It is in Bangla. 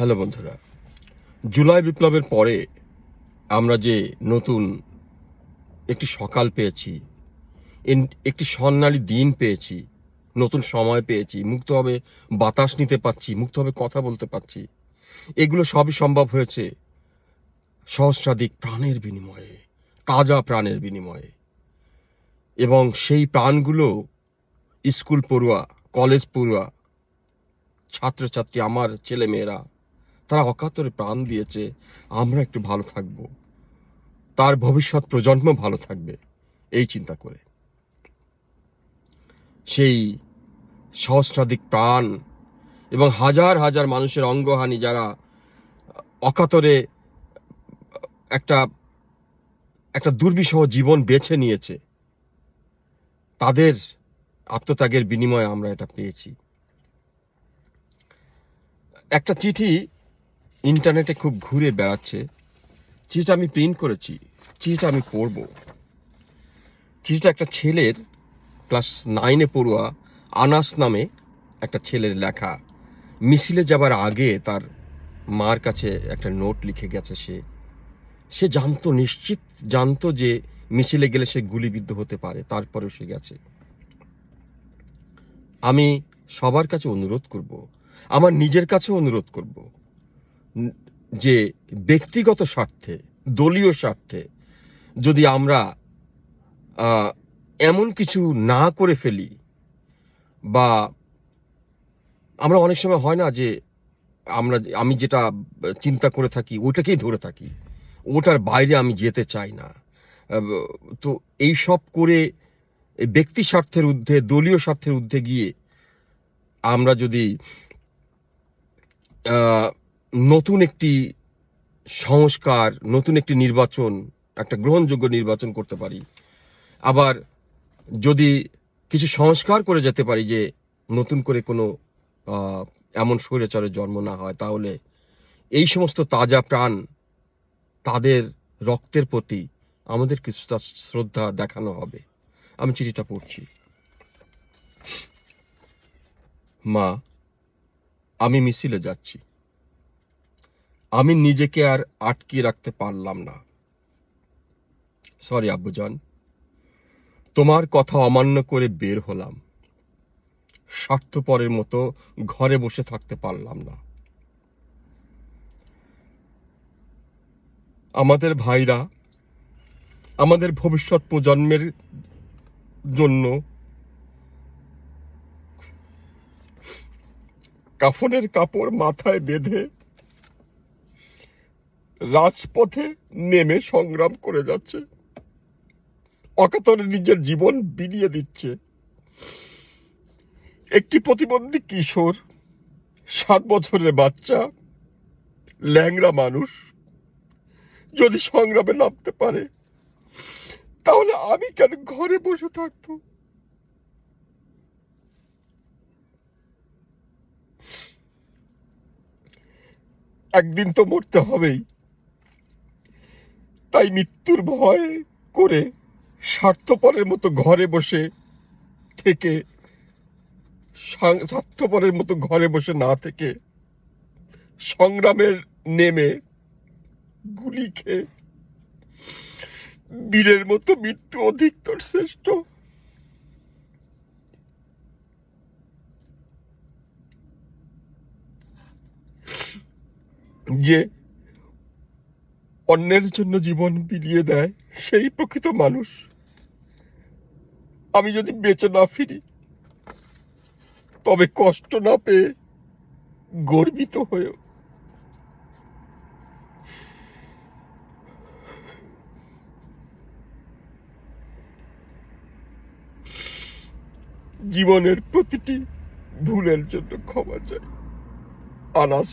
হ্যালো বন্ধুরা, জুলাই বিপ্লবের পরে আমরা যে নতুন একটি সকাল পেয়েছি একটি স্বর্ণালী দিন পেয়েছি, নতুন সময় পেয়েছি, মুক্তভাবে বাতাস নিতে পাচ্ছি মুক্তভাবে কথা বলতে পাচ্ছি এগুলো সবই সম্ভব হয়েছে সহস্রাধিক প্রাণের বিনিময়ে, তাজা প্রাণের বিনিময়ে। এবং সেই প্রাণগুলো স্কুল পড়ুয়া, কলেজ পড়ুয়া, ছাত্রছাত্রী, আমার ছেলে মেয়েরা তারা অকাতরে প্রাণ দিয়েছে, আমরা একটু ভালো থাকব। তার ভবিষ্যৎ প্রজন্ম ভালো থাকবে, এই চিন্তা করে। সেই সহস্রাধিক প্রাণ এবং হাজার হাজার মানুষের অঙ্গহানি যারা অকাতরে একটা একটা দুর্বিষহ জীবন বেছে নিয়েছে, তাদের আত্মত্যাগের বিনিময়ে আমরা এটা পেয়েছি। একটা চিঠি ইন্টারনেটে খুব ঘুরে বেড়াচ্ছে। চিঠিটা আমি প্রিন্ট করেছি, চিঠিটা আমি পড়ব। চিঠিটা একটা ছেলের ক্লাস নাইনে পড়ুয়া, আনাস নামে একটা ছেলের লেখা। মিছিলে যাবার আগে তার মার কাছে একটা নোট লিখে গেছে সে। সে জানতো নিশ্চিত, জানতো যে মিছিলে গেলে সে গুলিবিদ্ধ হতে পারে, তারপরেও সে গেছে। আমি সবার কাছে অনুরোধ করব, আমার নিজের কাছেও অনুরোধ করব যে ব্যক্তিগত স্বার্থে, দলীয় স্বার্থে যদি আমরা এমন কিছু না করে ফেলি বা আমরা অনেক সময় হয় না যে আমরা, আমি যেটা চিন্তা করে থাকি ওটাকেই ধরে থাকি, ওটার বাইরে আমি যেতে চাই না। তো এই সব করে ব্যক্তি স্বার্থের ঊর্ধ্বে, দলীয় স্বার্থের ঊর্ধ্বে গিয়ে আমরা যদি নতুন একটি সংস্কার, নতুন একটি নির্বাচন, একটা গ্রহণযোগ্য নির্বাচন করতে পারি। আবার যদি কিছু সংস্কার করে যেতে পারি যে নতুন করে কোনো এমন স্বৈরাচারের জন্ম না হয়, তাহলে এই সমস্ত তাজা প্রাণ তাদের রক্তের প্রতি আমাদের কিছুটা শ্রদ্ধা দেখানো হবে। আমি চিঠিটা পড়ছি। মা, আমি মিছিলে যাচ্ছি। আমি নিজেকে আর আটকিয়ে রাখতে পারলাম না। সরি আব্বুজান। তোমার কথা অমান্য করে বের হলাম। স্বার্থপরের মতো ঘরে বসে থাকতে পারলাম না। আমাদের ভাইরা, আমাদের ভবিষ্যৎ প্রজন্মের জন্য কাফনের কাপড় মাথায় বেঁধে রাজপথে নেমে সংগ্রাম করে যাচ্ছে। অকাতরে নিজের জীবন বিলিয়ে দিচ্ছে। একটি প্রতিবন্ধী কিশোর, সাত বছরের বাচ্চা, ল্যাংড়া মানুষ। যদি সংগ্রামে নামতে পারে, তাহলে আমি কেন ঘরে বসে থাকব? একদিন তো মরতে হবেই। তাই মৃত্যুর ভয় করে স্বার্থপরের মতো ঘরে বসে থেকে স্বার্থপরের মতো ঘরে বসে না থেকে সংগ্রামের নেমে গুলি খেয়ে বীরের মতো মৃত্যু অধিকতর শ্রেষ্ঠ। যে অন্যের জন্য জীবন বিলিয়ে দেয় সেই প্রকৃত মানুষ। আমি যদি বেঁচে না ফিরি, তবে কষ্ট না পেয়ে গর্বিত হয়েও। জীবনের প্রতিটি ভুলের জন্য ক্ষমা চাই। আনাস।